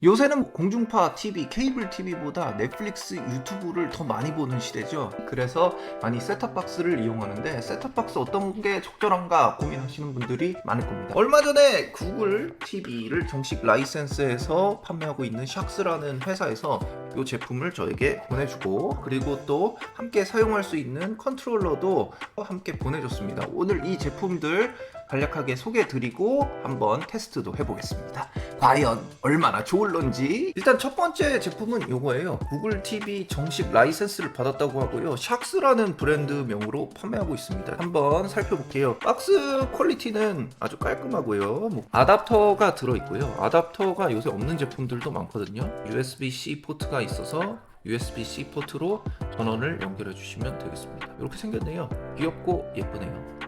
요새는 공중파 TV, 케이블 TV보다 넷플릭스, 유튜브를 더 많이 보는 시대죠. 그래서 많이 셋탑박스를 이용하는데 셋탑박스 어떤 게 적절한가 고민하시는 분들이 많을 겁니다. 얼마 전에 구글 TV를 정식 라이센스해서 판매하고 있는 샥스라는 회사에서 이 제품을 저에게 보내주고 그리고 또 함께 사용할 수 있는 컨트롤러도 함께 보내줬습니다. 오늘 이 제품들 간략하게 소개드리고 한번 테스트도 해보겠습니다. 과연 얼마나 좋을런지 일단 첫 번째 제품은 이거예요. 구글 TV 정식 라이센스를 받았다고 하고요. 샥스라는 브랜드명으로 판매하고 있습니다. 한번 살펴볼게요. 박스 퀄리티는 아주 깔끔하고요. 뭐 아답터가 들어있고요. 아답터가 요새 없는 제품들도 많거든요. USB-C 포트가 있어서 USB-C 포트로 전원을 연결해 주시면 되겠습니다. 이렇게 생겼네요. 귀엽고 예쁘네요.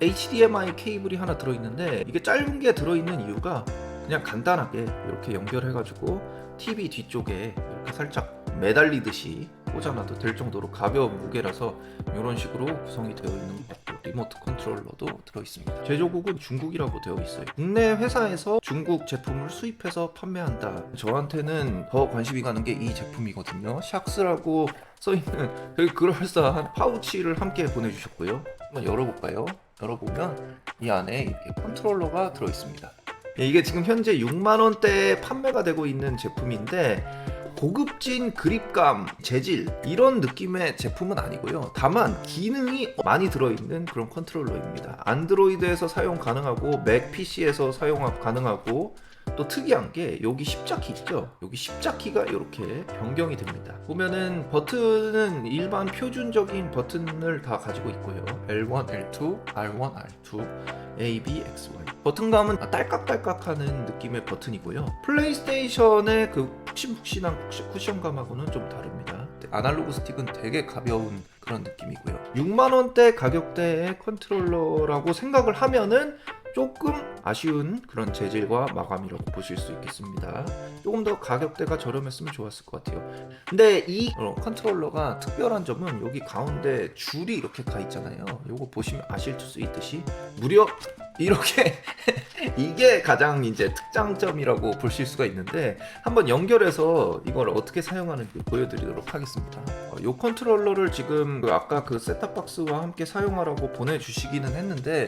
HDMI 케이블이 하나 들어있는데 이게 짧은 게 들어있는 이유가 그냥 간단하게 이렇게 연결해가지고 TV 뒤쪽에 이렇게 살짝 매달리듯이 꽂아놔도 될 정도로 가벼운 무게라서 이런 식으로 구성이 되어 있는 것 같고 리모트 컨트롤러도 들어있습니다. 제조국은 중국이라고 되어 있어요. 국내 회사에서 중국 제품을 수입해서 판매한다. 저한테는 더 관심이 가는 게 이 제품이거든요. 샥스라고 써있는 되게 그럴싸한 파우치를 함께 보내주셨고요. 한번 열어볼까요? 열어보면 이 안에 컨트롤러가 들어있습니다. 예, 이게 지금 현재 6만 원대에 판매가 되고 있는 제품인데 고급진 그립감, 재질 이런 느낌의 제품은 아니고요. 다만 기능이 많이 들어있는 그런 컨트롤러입니다. 안드로이드에서 사용 가능하고 맥 PC에서 사용 가능하고 또 특이한 게 여기 십자키 있죠? 여기 십자키가 이렇게 변경이 됩니다. 보면은 버튼은 일반 표준적인 버튼을 다 가지고 있고요. L1, L2, R1, R2, A, B, X, Y. 버튼감은 딸깍딸깍하는 느낌의 버튼이고요. 플레이스테이션의 그 푹신푹신한 쿠션감하고는 좀 다릅니다. 아날로그 스틱은 되게 가벼운 그런 느낌이고요. 6만 원대 가격대의 컨트롤러라고 생각을 하면은 조금 아쉬운 그런 재질과 마감이라고 보실 수 있겠습니다. 조금 더 가격대가 저렴했으면 좋았을 것 같아요. 근데 이 어, 컨트롤러가 특별한 점은 여기 가운데 줄이 이렇게 가 있잖아요. 이거 보시면 아실 수 있듯이 무려 이렇게 이게 가장 이제 특장점이라고 보실 수가 있는데 한번 연결해서 이걸 어떻게 사용하는지 보여드리도록 하겠습니다. 어, 이 컨트롤러를 지금 그 아까 그 셋탑박스와 함께 사용하라고 보내주시기는 했는데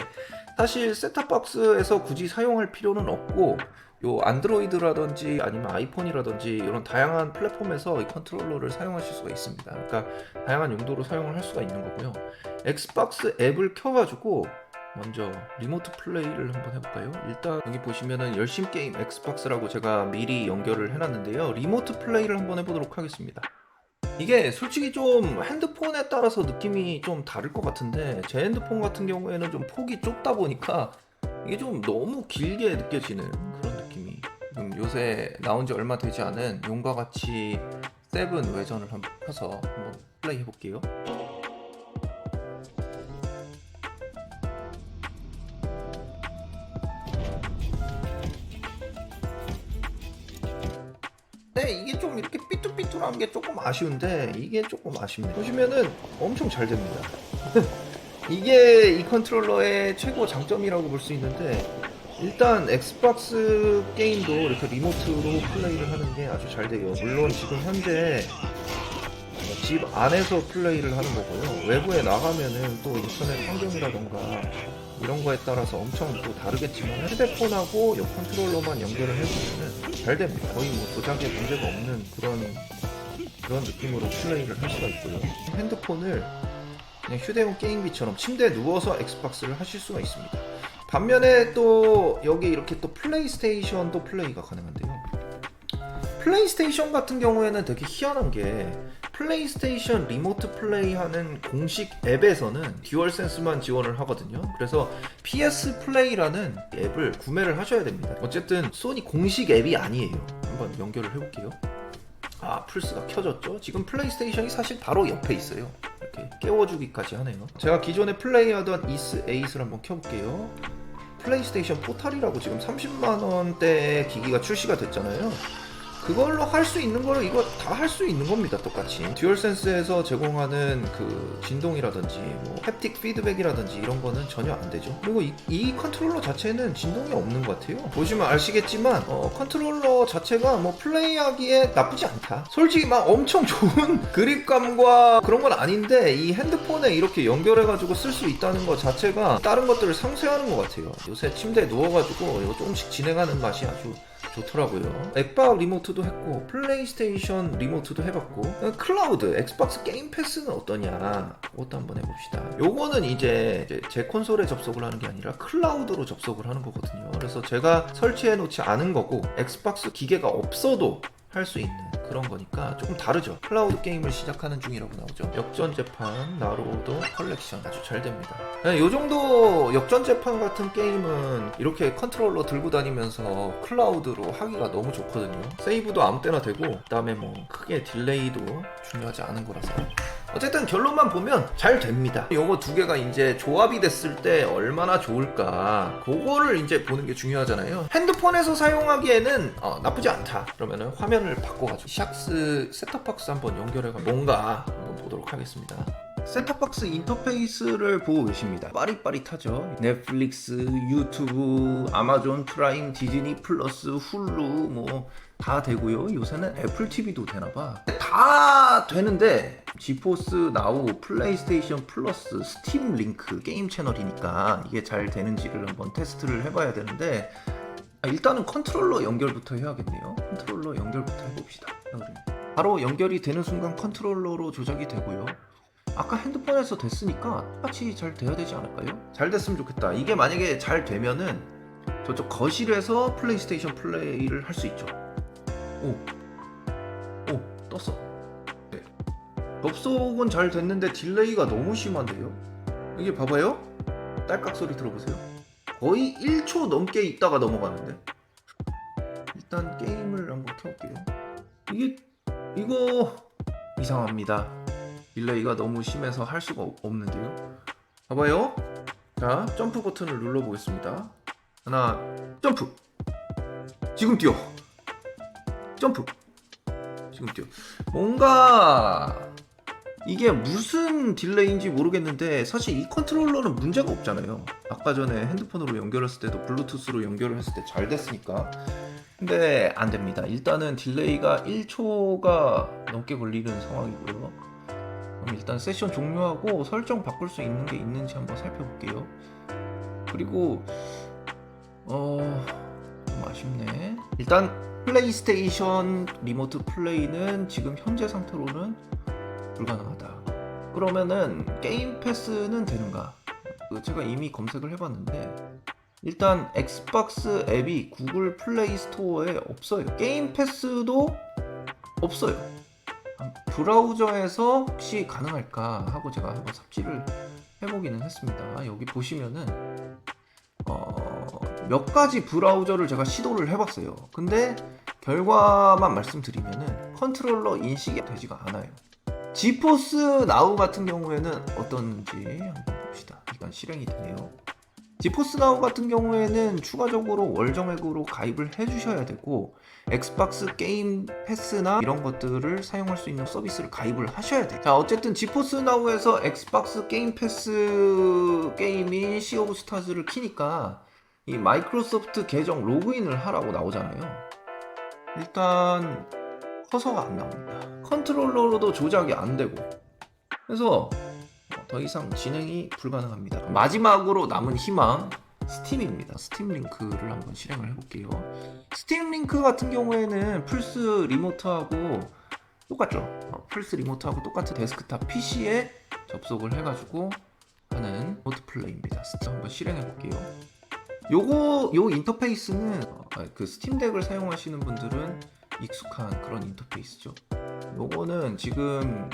사실 셋탑박스에서 굳이 사용할 필요는 없고 요 안드로이드라든지 아니면 아이폰이라든지 이런 다양한 플랫폼에서 이 컨트롤러를 사용하실 수가 있습니다. 그러니까 다양한 용도로 사용을 할 수가 있는 거고요. 엑스박스 앱을 켜가지고 먼저 리모트 플레이를 한번 해볼까요? 일단 여기 보시면은 열심 게임 엑스박스라고 제가 미리 연결을 해놨는데요. 리모트 플레이를 한번 해보도록 하겠습니다. 이게 솔직히 좀 핸드폰에 따라서 느낌이 좀 다를 것 같은데 제 핸드폰 같은 경우에는 좀 폭이 좁다 보니까 이게 좀 너무 길게 느껴지는 그런 느낌이 지금 요새 나온 지 얼마 되지 않은 용과 같이 세븐 외전을 한번 펴서 한번 플레이 해볼게요. 네, 이게 좀 이렇게 삐뚤삐뚤한 게 조금 아쉬운데 이게 조금 아쉽네. 보시면은 엄청 잘 됩니다. 이게 이 컨트롤러의 최고 장점이라고 볼 수 있는데 일단 엑스박스 게임도 이렇게 리모트로 플레이를 하는 게 아주 잘 돼요. 물론 지금 현재 집 안에서 플레이를 하는 거고요. 외부에 나가면은 또 인터넷 환경이라던가 이런 거에 따라서 엄청 또 다르겠지만 휴대폰하고 이 컨트롤러만 연결을 해보면은 잘 됩니다. 거의 뭐 조작에 문제가 없는 그런 그런 느낌으로 플레이를 할 수가 있고요. 핸드폰을 그냥 휴대용 게임기처럼 침대에 누워서 엑스박스를 하실 수가 있습니다. 반면에 또 여기 이렇게 또 플레이스테이션도 플레이가 가능한데요. 플레이스테이션 같은 경우에는 되게 희한한 게 플레이스테이션 리모트 플레이하는 공식 앱에서는 듀얼센스만 지원을 하거든요. 그래서 PS 플레이라는 앱을 구매를 하셔야 됩니다. 어쨌든 소니 공식 앱이 아니에요. 한번 연결을 해볼게요. 아 플스가 켜졌죠? 지금 플레이스테이션이 사실 바로 옆에 있어요. 이렇게 깨워주기까지 하네요. 제가 기존에 플레이하던 이스 에이스를 한번 켜볼게요. 플레이스테이션 포탈이라고 지금 30만 원대의 기기가 출시가 됐잖아요. 그걸로 할 수 있는 거를 이거 다 할 수 있는 겁니다 똑같이. 듀얼센스에서 제공하는 그 진동이라든지 뭐 햅틱 피드백이라든지 이런 거는 전혀 안 되죠. 그리고 이, 이 컨트롤러 자체는 진동이 없는 것 같아요. 보시면 아시겠지만 어, 컨트롤러 자체가 뭐 플레이하기에 나쁘지 않다. 솔직히 막 엄청 좋은 그립감과 그런 건 아닌데 이 핸드폰에 이렇게 연결해가지고 쓸 수 있다는 것 자체가 다른 것들을 상쇄하는 것 같아요. 요새 침대에 누워가지고 이거 조금씩 진행하는 맛이 아주 좋더라고요. 엑박 리모트도 했고 플레이스테이션 리모트도 해봤고 어, 클라우드 엑스박스 게임 패스는 어떠냐 그것도 한번 해봅시다. 요거는 이제 제 콘솔에 접속을 하는 게 아니라 클라우드로 접속을 하는 거거든요. 그래서 제가 설치해 놓지 않은 거고 엑스박스 기계가 없어도 할 수 있는 그런 거니까 조금 다르죠. 클라우드 게임을 시작하는 중이라고 나오죠. 역전 재판, 나로도 컬렉션 아주 잘 됩니다. 네, 요 정도 역전 재판 같은 게임은 이렇게 컨트롤러 들고 다니면서 클라우드로 하기가 너무 좋거든요. 세이브도 아무 때나 되고, 그 다음에 뭐 크게 딜레이도 중요하지 않은 거라서. 어쨌든 결론만 보면 잘 됩니다. 요거 두 개가 이제 조합이 됐을 때 얼마나 좋을까. 그거를 이제 보는 게 중요하잖아요. 핸드폰에서 사용하기에는 어, 나쁘지 않다. 그러면은 화면을 바꿔가지고 샥스 셋탑박스 한번 연결해가 뭔가 한번 보도록 하겠습니다. 셋탑박스 인터페이스를 보고 계십니다. 빠릿빠릿하죠. 넷플릭스, 유튜브, 아마존 프라임, 디즈니 플러스, 훌루 뭐 다 되고요. 요새는 애플 TV도 되나봐. 다 되는데 지포스 나우 플레이스테이션 플러스 스팀 링크 게임 채널이니까 이게 잘 되는지를 한번 테스트를 해봐야 되는데 아, 일단은 컨트롤러 연결부터 해야겠네요. 컨트롤러 연결부터 해봅시다. 바로 연결이 되는 순간 컨트롤러로 조작이 되고요. 아까 핸드폰에서 됐으니까 똑같이 잘 돼야 되지 않을까요? 잘 됐으면 좋겠다. 이게 만약에 잘 되면은 저쪽 거실에서 플레이스테이션 플레이를 할 수 있죠. 오, 오, 떴어. 네. 접속은 잘 됐는데 딜레이가 너무 심한데요? 이게 봐봐요. 딸깍 소리 들어보세요. 거의 1초 넘게 있다가 넘어가는데. 일단 게임을 한번 켜볼게요. 이게 이거 이상합니다. 딜레이가 너무 심해서 할 수가 없- 없는데요. 봐봐요. 자, 점프 버튼을 눌러보겠습니다. 하나, 점프. 지금 뛰어. 점프. 지금 뛰어. 뭔가 이게 무슨 딜레이인지 모르겠는데 사실 이 컨트롤러는 문제가 없잖아요. 아까 전에 핸드폰으로 연결했을 때도 블루투스로 연결을 했을 때 잘 됐으니까. 근데 안 됩니다. 일단은 딜레이가 1초가 넘게 걸리는 상황이고요. 그럼 일단 세션 종료하고 설정 바꿀 수 있는 게 있는지 한번 살펴볼게요. 그리고 어 좀 아쉽네. 일단 플레이스테이션 리모트 플레이는 지금 현재 상태로는 불가능하다. 그러면은 게임 패스는 되는가? 그 제가 이미 검색을 해봤는데 일단 엑스박스 앱이 구글 플레이 스토어에 없어요. 게임 패스도 없어요. 브라우저에서 혹시 가능할까 하고 제가 한번 삽질을 해보기는 했습니다. 여기 보시면은 어, 몇 가지 브라우저를 제가 시도를 해봤어요. 근데 결과만 말씀드리면은 컨트롤러 인식이 되지가 않아요. 지포스 나우 같은 경우에는 어떤지 한번 봅시다. 일단 실행이 되네요. 지포스 나우 같은 경우에는 추가적으로 월정액으로 가입을 해주셔야 되고 엑스박스 게임 패스나 이런 것들을 사용할 수 있는 서비스를 가입을 하셔야 돼요. 자 어쨌든 지포스 나우에서 엑스박스 게임 패스 게임인 시 오브 스타즈를 키니까 이 마이크로소프트 계정 로그인을 하라고 나오잖아요. 일단 커서가 안 나옵니다. 컨트롤러로도 조작이 안 되고 그래서 더 이상 진행이 불가능합니다. 마지막으로 남은 희망 스팀입니다. 스팀 링크를 한번 실행을 해볼게요. 스팀 링크 같은 경우에는 플스 리모트하고 똑같죠. 어, 플스 리모트하고 똑같은 데스크탑 PC에 접속을 해가지고 하는 모드 플레이입니다. 스팀 한번 실행해 볼게요. 요거 요 인터페이스는 어, 그 스팀 덱을 사용하시는 분들은 익숙한 그런 인터페이스죠. 요거는 지금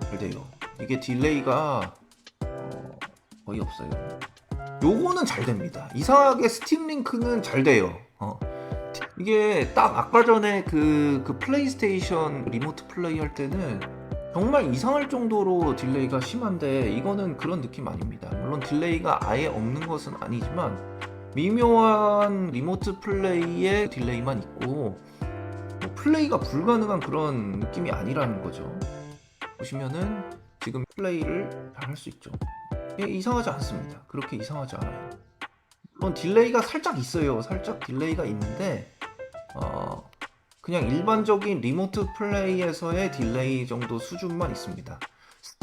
잘 돼요. 이게 딜레이가 어, 거의 없어요. 요거는 잘 됩니다. 이상하게 스팀 링크는 잘 돼요. 어. 이게 딱 아까 전에 그, 그 플레이스테이션 리모트 플레이 할 때는 정말 이상할 정도로 딜레이가 심한데 이거는 그런 느낌 아닙니다. 물론 딜레이가 아예 없는 것은 아니지만 미묘한 리모트 플레이의 딜레이만 있고 플레이가 불가능한 그런 느낌이 아니라는 거죠. 보시면은 지금 플레이를 잘할수 있죠. 예, 이상하지 않습니다. 그렇게 이상하지 않아요. 물론 딜레이가 살짝 있어요. 살짝 딜레이가 있는데 어, 그냥 일반적인 리모트 플레이에서의 딜레이 정도 수준만 있습니다.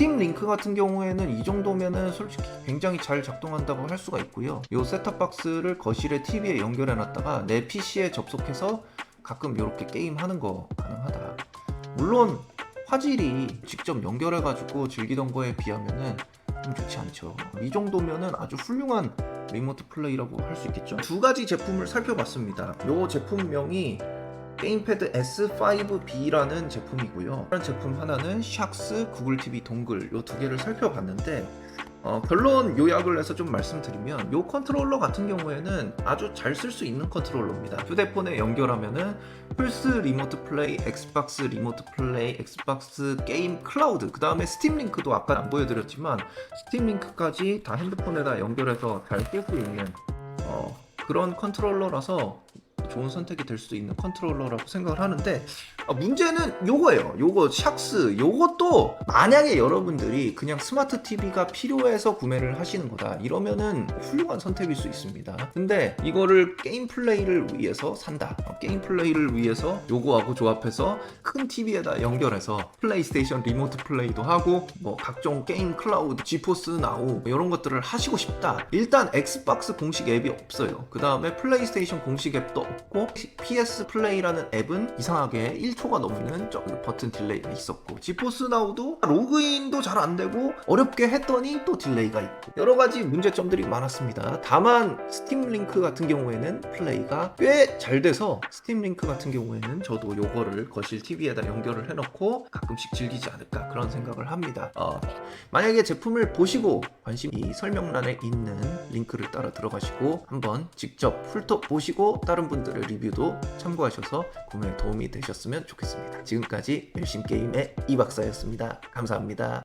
스팀 링크 같은 경우에는 이 정도면은 솔직히 굉장히 잘 작동한다고 할 수가 있고요. 이 셋탑박스를 거실에 TV에 연결해 놨다가 내 PC에 접속해서 가끔 이렇게 게임 하는 거 가능하다. 물론 화질이 직접 연결해 가지고 즐기던 거에 비하면은 좀 좋지 않죠. 이 정도면은 아주 훌륭한 리모트 플레이라고 할 수 있겠죠. 두 가지 제품을 살펴봤습니다. 요 제품명이 게임패드 S5B라는 제품이고요. 다른 제품 하나는 샥스 구글 TV 동글 요두 개를 살펴봤는데 어, 결론 요약을 해서 좀 말씀드리면 요 컨트롤러 같은 경우에는 아주 잘 쓸 수 있는 컨트롤러입니다. 휴대폰에 연결하면은 플스 리모트 플레이, 엑스박스 리모트 플레이, 엑스박스 게임 클라우드, 그 다음에 스팀 링크도 아까 안 보여드렸지만 스팀 링크까지 다 핸드폰에다 연결해서 잘낄수 있는 어, 그런 컨트롤러라서 좋은 선택이 될 수 있는 컨트롤러라고 생각을 하는데 아, 문제는 요거예요. 요거 샥스 요것도 만약에 여러분들이 그냥 스마트 TV가 필요해서 구매를 하시는 거다 이러면은 훌륭한 선택일 수 있습니다. 근데 이거를 게임 플레이를 위해서 산다. 어, 게임 플레이를 위해서 요거하고 조합해서 큰 TV에다 연결해서 플레이스테이션 리모트 플레이도 하고 뭐 각종 게임 클라우드, 지포스 나우 이런 것들을 하시고 싶다. 일단 엑스박스 공식 앱이 없어요. 그 다음에 플레이스테이션 공식 앱도 없고 PS 플레이라는 앱은 이상하게 1초가 넘는 저기 버튼 딜레이가 있었고 지포스 나우도 로그인도 잘 안 되고 어렵게 했더니 또 딜레이가 있고 여러 가지 문제점들이 많았습니다. 다만 스팀 링크 같은 경우에는 플레이가 꽤 잘 돼서 스팀 링크 같은 경우에는 저도 요거를 거실 TV에다 연결을 해놓고 가끔씩 즐기지 않을까 그런 생각을 합니다. 어, 만약에 제품을 보시고 관심 이 설명란에 있는 링크를 따라 들어가시고 한번 직접 훑어 보시고 다른 분들의 리뷰도 참고하셔서 구매에 도움이 되셨으면 좋겠습니다. 지금까지 열심 게임의 이 박사였습니다. 감사합니다.